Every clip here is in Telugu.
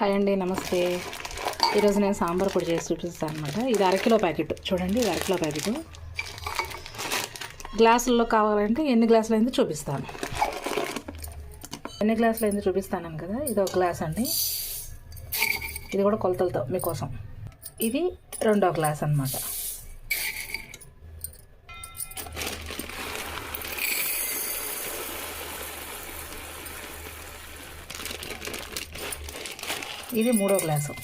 హాయ్ అండి నమస్తే. ఈరోజు నేను సాంబార్ పొడి చేసి చూపిస్తాను అనమాట ఇది అరకిలో ప్యాకెట్. చూడండి ఇది అరకిలో ప్యాకెట్. గ్లాసుల్లో కావాలంటే ఎన్ని గ్లాసులు అయిందో చూపిస్తాను. ఎన్ని గ్లాసులు అయిందో చూపిస్తాను కదా ఇది ఒక గ్లాస్ అండి. ఇది కూడా కొలతలతో మీకోసం. ఇది రెండో గ్లాస్ అనమాట ఇది మూడో గ్లాసు.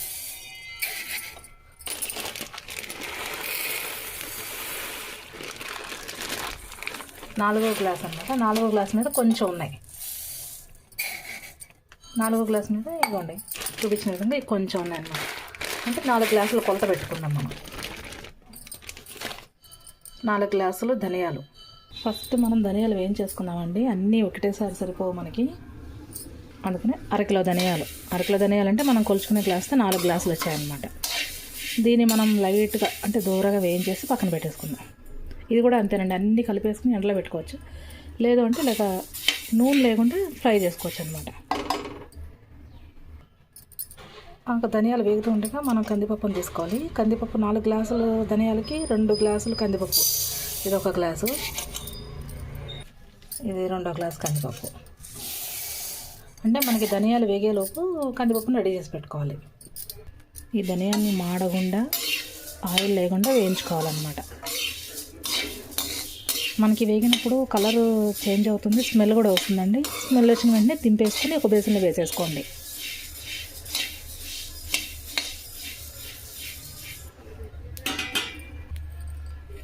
నాలుగో గ్లాస్ అనమాట నాలుగో గ్లాస్ మీద కొంచెం ఉన్నాయి. నాలుగో గ్లాస్ మీద ఇవ్వండి. చూపించిన విధంగా ఇవి కొంచెం ఉన్నాయి అన్నమాట. అంటే నాలుగు గ్లాసులు కొలత పెట్టుకుందాం మనం. నాలుగు గ్లాసులు ధనియాలు. ఫస్ట్ మనం ధనియాలు వేయించేసుకుందామండి అన్నీ ఒకటేసారి సరిపోవు మనకి. అందుకని అరకిలో ధనియాలు. అరకిలో ధనియాలు అంటే మనం కొలుచుకునే గ్లాస్తో నాలుగు గ్లాసులు వచ్చాయన్నమాట. దీన్ని మనం లైట్గా అంటే దూరగా వేయించేసి పక్కన పెట్టేసుకుందాం. ఇది కూడా అంతేనండి. అన్నీ కలిపేసుకుని ఎండలో పెట్టుకోవచ్చు. లేదు అంటే లేక నూనె లేకుండా ఫ్రై చేసుకోవచ్చు అనమాట ఇంకా ధనియాలు వేగుతూ ఉండగా మనం కందిపప్పును తీసుకోవాలి. కందిపప్పు నాలుగు గ్లాసులు ధనియాలకి రెండు గ్లాసులు కందిపప్పు. ఇది ఒక గ్లాసు. ఇది రెండో గ్లాస్ కందిపప్పు. అంటే మనకి ధనియాలు వేగేలోపు కందిపప్పును రెడీ చేసి పెట్టుకోవాలి. ఈ ధనియాన్ని మాడకుండా ఆయిల్ లేకుండా వేయించుకోవాలన్నమాట. మనకి వేగినప్పుడు కలర్ చేంజ్ అవుతుంది స్మెల్ కూడా వస్తుందండి. స్మెల్ వచ్చిన వెంటనే తింపేసుకొని ఒక బేసిన్లో వేసేసుకోండి.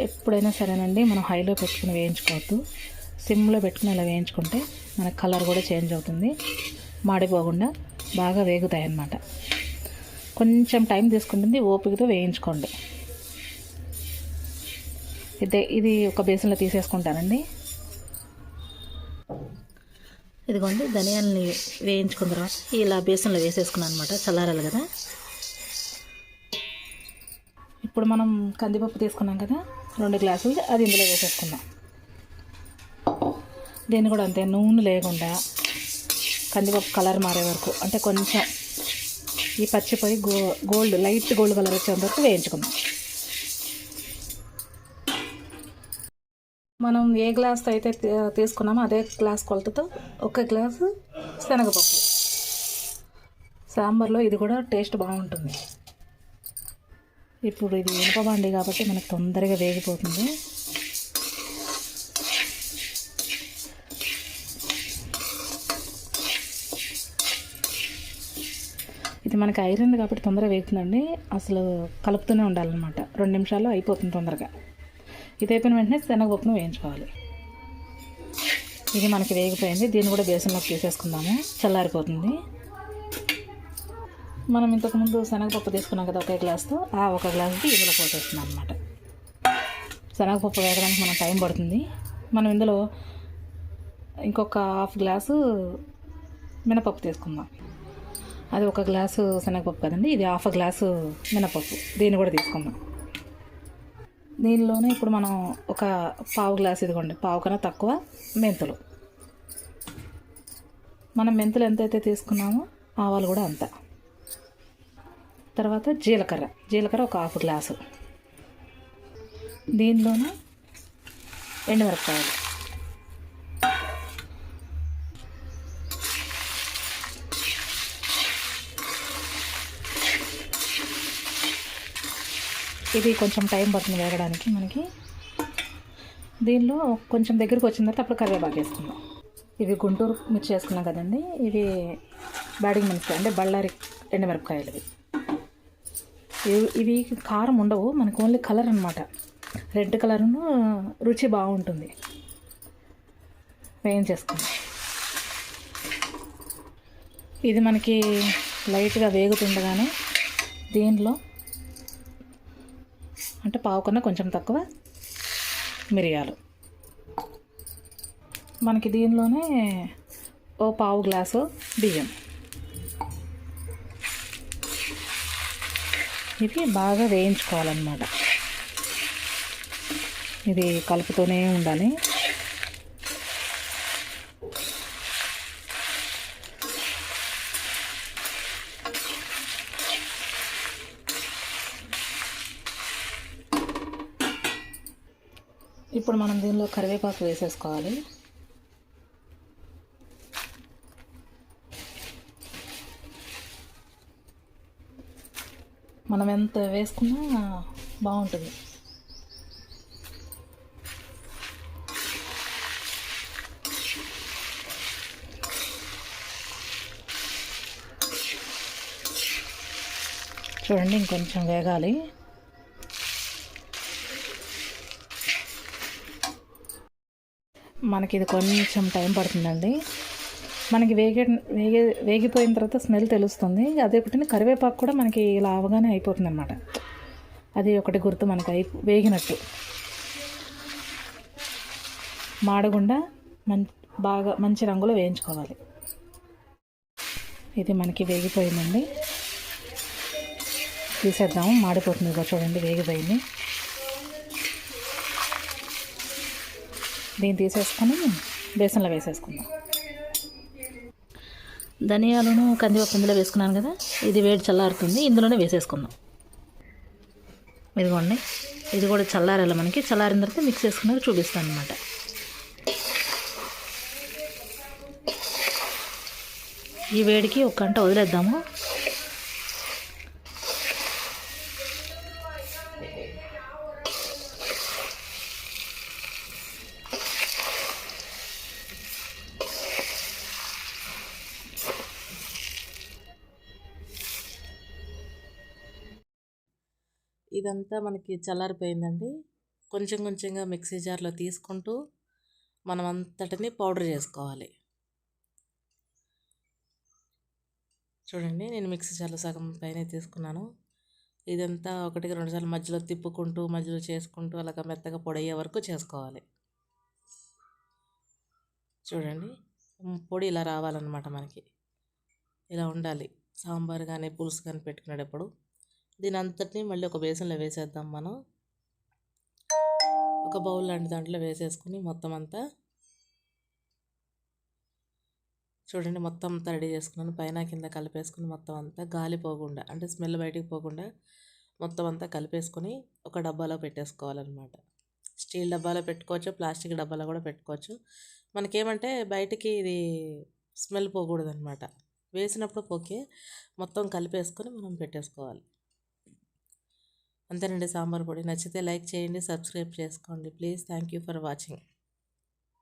ఎప్పుడైనా సరేనండి మనం హైలో పెట్టుకుని వేయించుకోవద్దు. సిమ్లో పెట్టుకుని అలా వేయించుకుంటే మన కలర్ కూడా చేంజ్ అవుతుంది. మాడిపోకుండా బాగా వేగుతాయి అన్నమాట కొంచెం టైం తీసుకుంటుంది ఓపికతో వేయించుకోండి. అయితే ఇది ఒక బేసన్లో తీసేసుకుంటానండి. ఇదిగోండి ధనియాలని వేయించుకున్న తర్వాత ఇలా బేసన్లో వేసేసుకున్నాను అనమాట చల్లారాలి కదా. ఇప్పుడు మనం కందిపప్పు తీసుకున్నాం కదా రెండు గ్లాసులు అది ఇందులో వేసేసుకుందాం. దీన్ని కూడా అంతే నూనె లేకుండా కందిపప్పు కలర్ మారే వరకు. అంటే కొంచెం ఈ పచ్చిపోయి go gold light gold colour వచ్చేంత వరకు వేయించుకుందాం. మనం ఏ గ్లాస్తో అయితే తీసుకున్నామో అదే గ్లాస్ కొలతతో ఒక గ్లాసు శనగపప్పు. సాంబార్లో ఇది కూడా టేస్ట్ బాగుంటుంది. ఇప్పుడు ఇది ఇనుప బండి కాబట్టి మనకు తొందరగా వేగిపోతుంది. ఇది మనకి ఐరన్ కాబట్టి తొందరగా వేగుతుందండి. అసలు కలుపుతూనే ఉండాలన్నమాట. రెండు నిమిషాల్లో అయిపోతుంది తొందరగా. ఇది అయిపోయిన వెంటనే శనగపప్పును వేయించుకోవాలి. ఇది మనకి వేగిపోయింది. దీన్ని కూడా బేసన్లోకి తీసేసుకుందాము. చల్లారిపోతుంది. మనం ఇంతకుముందు శనగపప్పు తీసుకున్నాం కదా ఒకే గ్లాస్తో. ఆ ఒక గ్లాస్కి ఇందులో పోసేస్తున్నాం అనమాట శనగపప్పు వేగడానికి మనం టైం పడుతుంది. మనం ఇందులో ఇంకొక హాఫ్ గ్లాసు మినపప్పు తీసుకుందాం. అది ఒక గ్లాసు శనగపప్పు కదండి ఇది హాఫ్ గ్లాసు మినపప్పు. దీన్ని కూడా తీసుకుందాం. దీనిలోనే ఇప్పుడు మనం ఒక పావు గ్లాస్ ఇదిగోండి పావు కన్నా తక్కువ మెంతులు. మనం మెంతులు ఎంతైతే తీసుకున్నామో ఆవాలు కూడా అంత. తర్వాత జీలకర్ర జీలకర్ర ఒక హాఫ్ గ్లాసు. దీనిలోనే ఎండుమిరపకాయలు. ఇది కొంచెం టైం పడుతుంది వేగడానికి మనకి. దీనిలో కొంచెం దగ్గరికి వచ్చిన తర్వాత అప్పుడు కరివేపాకు వేసుకుందాం. ఇవి గుంటూరు మిర్చి వేసుకున్నాం కదండి. ఇవి బ్యాడింగ్ మిరపకాయ అంటే బళ్ళారి ఎండమిరపకాయలు ఇవి. ఇవి కారం ఉండవు మనకు ఓన్లీ కలర్ అనమాట రెడ్ కలర్ను రుచి బాగుంటుంది. వేయించేసుకుందాం ఇది మనకి లైట్గా వేగుతుండగానే దీనిలో అంటే పావు కన్నా కొంచెం తక్కువ మిరియాలు. మనకి దీనిలోనే ఓ పావు గ్లాసు బియ్యం. ఇవి బాగా వేయించుకోవాలన్నమాట. ఇది కలుపుతూనే ఉండాలి. ఇప్పుడు మనం దీనిలో కరివేపాకు వేసేసుకోవాలి. మనం ఎంత వేసుకున్నా బాగుంటుంది. చూడండి ఇంకొంచెం వేగాలి. మనకి ఇది కొంచెం టైం పడుతుందండి. మనకి వేగే వేగే వేగిపోయిన తర్వాత స్మెల్ తెలుస్తుంది. అదే ఒకటి కరివేపాకు కూడా మనకి ఇలా అవగానే అయిపోతుంది అనమాట అది ఒకటి గుర్తు మనకి అయి వేగినట్టు. మాడకుండా మం బాగా మంచి రంగులో వేయించుకోవాలి. ఇది మనకి వేగిపోయిందండి. తీసేద్దాము. మాడిపోతుంది చూడండి వేగిపోయింది. దీన్ని తీసేసుకొని బేసన్లో వేసేసుకుందాం. ధనియాలను కందిపప్పు ఇందులో వేసుకున్నాను కదా ఇది వేడి చల్లారుతుంది ఇందులోనే వేసేసుకుందాం. ఇదిగోండి ఇది కూడా చల్లారాలి మనకి చల్లారిన తర్వాత మిక్స్ చేసుకున్నాక చూపిస్తాను అనమాట ఈ వేడికి ఒక గంట వదిలేద్దాము. ఇదంతా మనకి చల్లారిపోయిందండి. కొంచెం కొంచెంగా మిక్సీ జార్లో తీసుకుంటూ మనం అంతటిని పౌడర్ చేసుకోవాలి. చూడండి నేను మిక్సీ జార్లో సగం పైన తీసుకున్నాను. ఇదంతా ఒకటికి రెండు సార్లు మధ్యలో తిప్పుకుంటూ మధ్యలో చేసుకుంటూ అలాగ మెత్తగా పొడయ్యే వరకు చేసుకోవాలి. చూడండి పొడి ఇలా రావాలన్నమాట మనకి. ఇలా ఉండాలి. సాంబార్ కానీ పులుసు కానీ పెట్టుకునేటప్పుడు. దీని అంతటిని మళ్ళీ ఒక బేసన్లో వేసేద్దాం మనం. ఒక బౌల్ లాంటి దాంట్లో వేసేసుకుని మొత్తం అంతా చూడండి మొత్తం అంతా రెడీ చేసుకున్నాను. పైన కింద కలిపేసుకుని మొత్తం అంతా గాలి పోకుండా అంటే స్మెల్ బయటికి పోకుండా మొత్తం అంతా కలిపేసుకొని ఒక డబ్బాలో పెట్టేసుకోవాలన్నమాట. స్టీల్ డబ్బాలో పెట్టుకోవచ్చు ప్లాస్టిక్ డబ్బాలో కూడా పెట్టుకోవచ్చు. మనకేమంటే బయటికి ఇది స్మెల్ పోకూడదు అనమాట వేసినప్పుడు పోకే మొత్తం కలిపేసుకొని మనం పెట్టేసుకోవాలి. అంతేనండి సాంబార్ పొడి. నచ్చితే లైక్ చేయండి సబ్స్క్రైబ్ చేసుకోండి. Please thank you for watching.